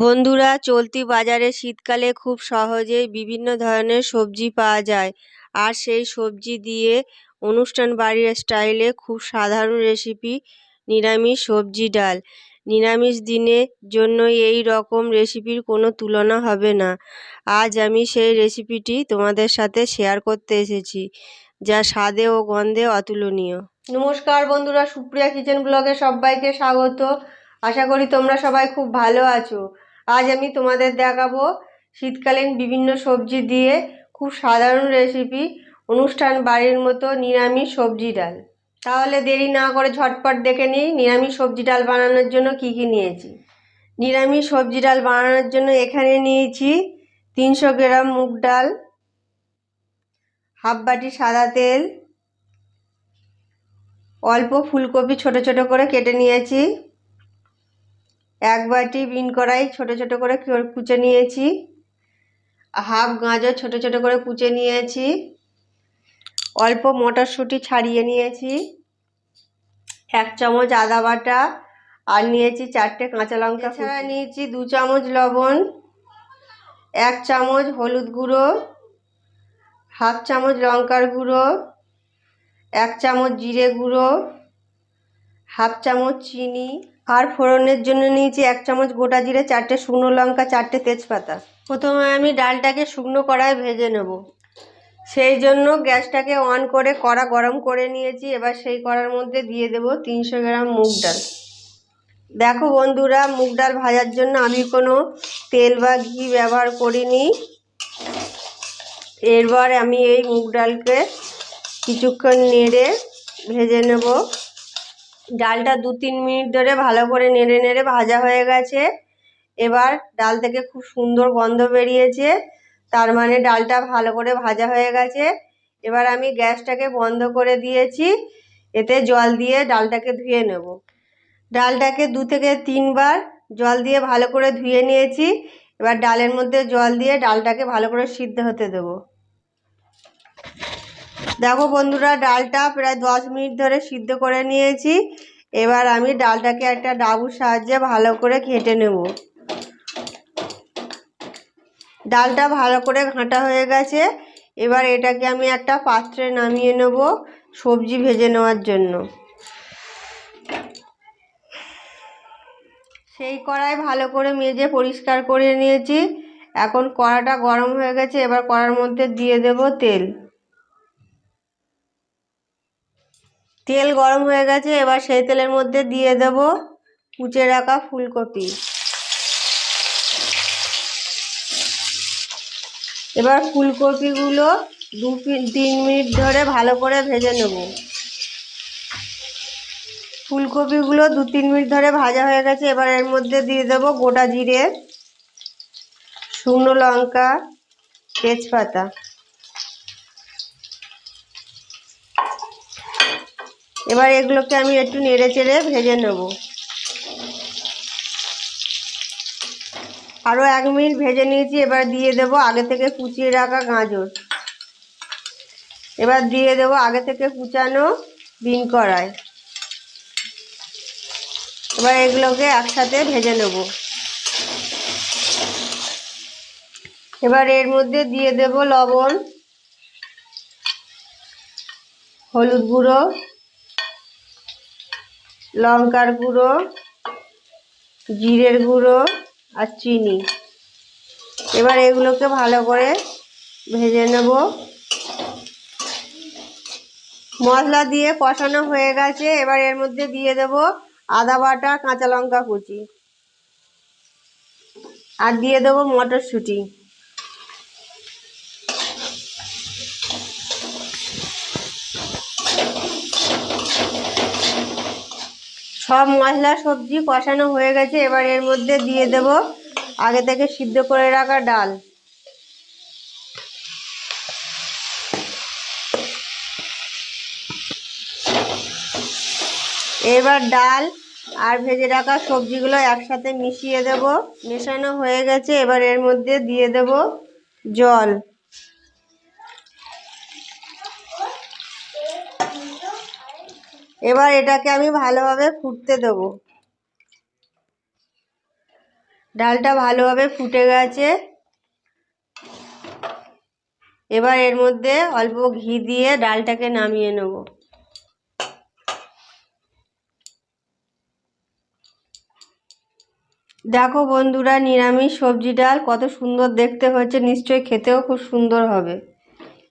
বন্ধুরা, চলতি বাজারে শীতকালে খুব সহজেই বিভিন্ন ধরনের সবজি পাওয়া যায়। আর সেই সবজি দিয়ে অনুষ্ঠান বাড়ির স্টাইলে খুব সাধারণ রেসিপি নিরামিষ সবজি ডাল। নিরামিষ দিনের জন্য এই রকম রেসিপির কোনো তুলনা হবে না। আজ আমি সেই রেসিপিটি তোমাদের সাথে শেয়ার করতে এসেছি, যা স্বাদে ও গন্ধে অতুলনীয়। নমস্কার বন্ধুরা, সুপ্রিয়া কিচেন ব্লগে সবাইকে স্বাগত। আশা করি তোমরা সবাই খুব ভালো আছো। আজ আমি তোমাদের দেখাবো শীতকালীন বিভিন্ন সবজি দিয়ে খুব সাধারণ রেসিপি অনুষ্ঠান বাড়ির মতো নিরামিষ সবজি ডাল। তাহলে দেরি না করে ঝটপট দেখে নিই নিরামিষ সবজি ডাল বানানোর জন্য কি কি নিয়েছি। নিরামিষ সবজি ডাল বানানোর জন্য এখানে নিয়েছি তিনশো গ্রাম মুগ ডাল, হাফ বাটি সাদা তেল, অল্প ফুলকপি ছোট ছোট করে কেটে নিয়েছি। এক বাটি বিন কড়াই ছোট ছোট করে কুচে নিয়েছি। হাফ গাজর ছোট ছোট করে কুচে নিয়েছি। অল্প মটরশুঁটি ছাড়িয়ে নিয়েছি। এক চামচ আদা বাটা আর নিয়েছি চারটে কাঁচা লঙ্কা ছাড়া নিয়েছি দু চামচ লবণ এক চামচ হলুদ গুঁড়ো হাফ চামচ লঙ্কার গুঁড়ো এক চামচ জিরে গুঁড়ো হাফ চামচ চিনি আর ফোড়নের জন্য নিয়েছি এক চামচ গোটা জিরে, চারটে শুকনো লঙ্কা, চারটে তেজপাতা। প্রথমে আমি ডালটাকে শুকনো কড়ায় ভেজে নেব। সেই জন্য গ্যাসটাকে অন করে কড়া গরম করে নিয়েছি। এবার সেই কড়ার মধ্যে দিয়ে দেব তিনশো গ্রাম মুগ ডাল। দেখো বন্ধুরা, মুগ ডাল ভাজার জন্য আমি কোনো তেল বা ঘি ব্যবহার করিনি। এরবার আমি এই মুগ ডালকে কিছুক্ষণ নেড়ে ভেজে নেব। ডালটা দু তিন মিনিট ধরে ভালো করে নেড়ে নেড়ে ভাজা হয়ে গেছে। এবার ডাল থেকে খুব সুন্দর গন্ধ বেরিয়েছে, তার মানে ডালটা ভালো করে ভাজা হয়ে গেছে। এবার আমি গ্যাসটাকে বন্ধ করে দিয়েছি, এতে জল দিয়ে ডালটাকে ধুয়ে নেব। ডালটাকে দু থেকে তিনবার জল দিয়ে ভালো করে ধুয়ে নিয়েছি। এবার ডালের মধ্যে জল দিয়ে ডালটাকে ভালো করে সিদ্ধ হতে দেবো। দেখো বন্ধুরা, ডালটা প্রায় দশ মিনিট ধরে সিদ্ধ করে নিয়েছি। এবার আমি ডালটাকে একটা ডাবুর সাহায্যে ভালো করে ঘেঁটে নেব। ডালটা ভালো করে ঘাঁটা হয়ে গেছে। এবার এটাকে আমি একটা পাত্রে নামিয়ে নেব সবজি ভেজে নেওয়ার জন্য। সেই কড়াই ভালো করে মেজে পরিষ্কার করে নিয়েছি। এখন কড়াটা গরম হয়ে গেছে, এবার কড়ার মধ্যে দিয়ে দেব তেল। তেল গরম হয়ে গেছে, এবার সেই তেলের মধ্যে দিয়ে দেব কুচে রাখা ফুলকপি। এবার ফুলকপিগুলো দু তিন মিনিট ধরে ভালো করে ভেজে নেব। ফুলকপিগুলো দু তিন মিনিট ধরে ভাজা হয়ে গেছে, এবার এর মধ্যে দিয়ে দেব গোটা জিরে, শুকনো লঙ্কা, তেজপাতা। এবার এগুলোকে আমি একটু নেড়ে চেড়ে ভেজে নেব। আরও এক মিনিট ভেজে নিয়েছি, এবার দিয়ে দেব আগে থেকে কুচিয়ে রাখা গাজর। এবার দিয়ে দেব আগে থেকে কুচানো বিন কড়াই। এবার এগুলোকে একসাথে ভেজে নেব। এবার এর মধ্যে দিয়ে দেব লবণ, হলুদ গুঁড়ো লঙ্কার গুঁড়ো, জিরের গুঁড়ো আর চিনি। এবার এগুলোকে ভালো করে ভেজে নেব। মশলা দিয়ে কষানো হয়ে গেছে। এবার এর মধ্যে দিয়ে দেব আদা বাটা, কাঁচা লঙ্কা কুচি। আর দিয়ে দেবো মটরশুঁটি। সব মশলা সবজি কষানো হয়ে গেছে, এবার এর মধ্যে দিয়ে দেব আগে থেকে সিদ্ধ করে রাখা ডাল। এবার ডাল আর ভেজে রাখা সবজিগুলো একসাথে মিশিয়ে দেব। মেশানো হয়ে গেছে, এবার এর মধ্যে দিয়ে দেব জল। এবার এটাকে আমি ভালোভাবে ফুটতে দেবো। ডালটা ভালোভাবে ফুটে গেছে। এবার এর মধ্যে অল্প ঘি দিয়ে ডালটাকে নামিয়ে নেব। দেখো বন্ধুরা, নিরামিষ সবজি ডাল কত সুন্দর দেখতে হচ্ছে নিশ্চয়ই খেতেও খুব সুন্দর হবে।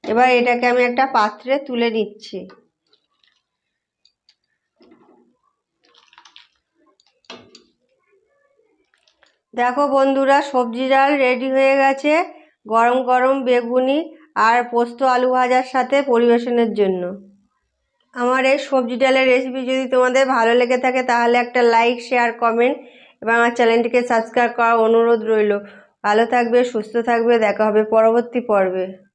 এবার এটাকে আমি একটা পাত্রে তুলে নিচ্ছি। দেখো বন্ধুরা, সবজি ডাল রেডি হয়ে গেছে। গরম গরম বেগুনি আর পোস্ত আলু ভাজার সাথে পরিবেশনের জন্য। আমার এই সবজি ডালের রেসিপি যদি তোমাদের ভালো লেগে থাকে, তাহলে একটা লাইক শেয়ার কমেন্ট এবং আমার চ্যানেলটিকে সাবস্ক্রাইব করার অনুরোধ রইল। ভালো থাকবে, সুস্থ থাকবে, দেখা হবে পরবর্তী পর্বে।